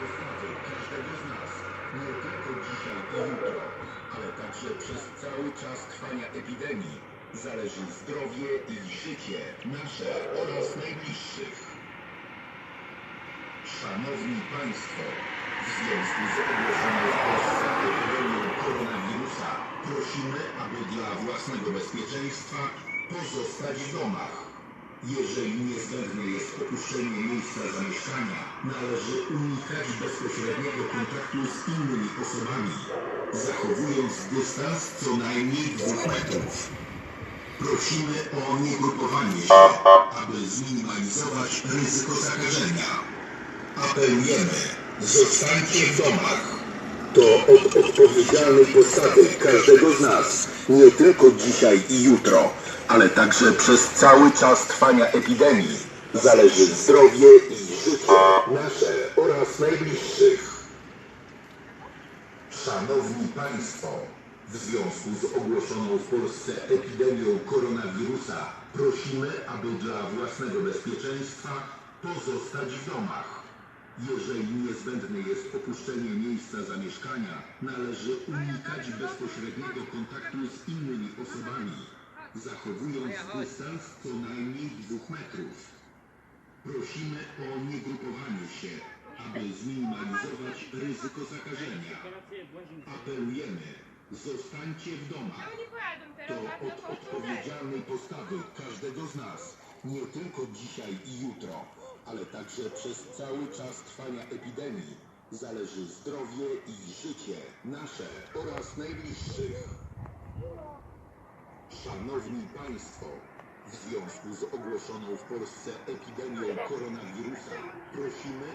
postawy każdego z nas, nie tylko dzisiaj i jutro, ale także przez cały czas trwania epidemii, zależy zdrowie i życie nasze oraz najbliższych. Szanowni Państwo, w związku z ogłoszoną w Polsce epidemią koronawirusa prosimy, aby dla własnego bezpieczeństwa pozostać w domach. Jeżeli niezbędne jest opuszczenie miejsca zamieszkania, należy unikać bezpośredniego kontaktu z innymi osobami, zachowując dystans co najmniej dwóch metrów. Prosimy o niegrupowanie się, aby zminimalizować ryzyko zakażenia. Apelujemy, zostańcie w domach. To od odpowiedzialnej postawy każdego z nas, nie tylko dzisiaj i jutro, ale także przez cały czas trwania epidemii, zależy zdrowie i nasze oraz najbliższych. Szanowni Państwo, w związku z ogłoszoną w Polsce epidemią koronawirusa prosimy, aby dla własnego bezpieczeństwa pozostać w domach. Jeżeli niezbędne jest opuszczenie miejsca zamieszkania, należy unikać bezpośredniego kontaktu z innymi osobami, zachowując dystans co najmniej dwóch metrów. Prosimy o niegrupowanie się, aby zminimalizować ryzyko zakażenia. Apelujemy, zostańcie w domach. To od odpowiedzialnej postawy każdego z nas, nie tylko dzisiaj i jutro, ale także przez cały czas trwania epidemii, zależy zdrowie i życie nasze oraz najbliższych. Szanowni Państwo, w związku z ogłoszoną w Polsce epidemią koronawirusa prosimy,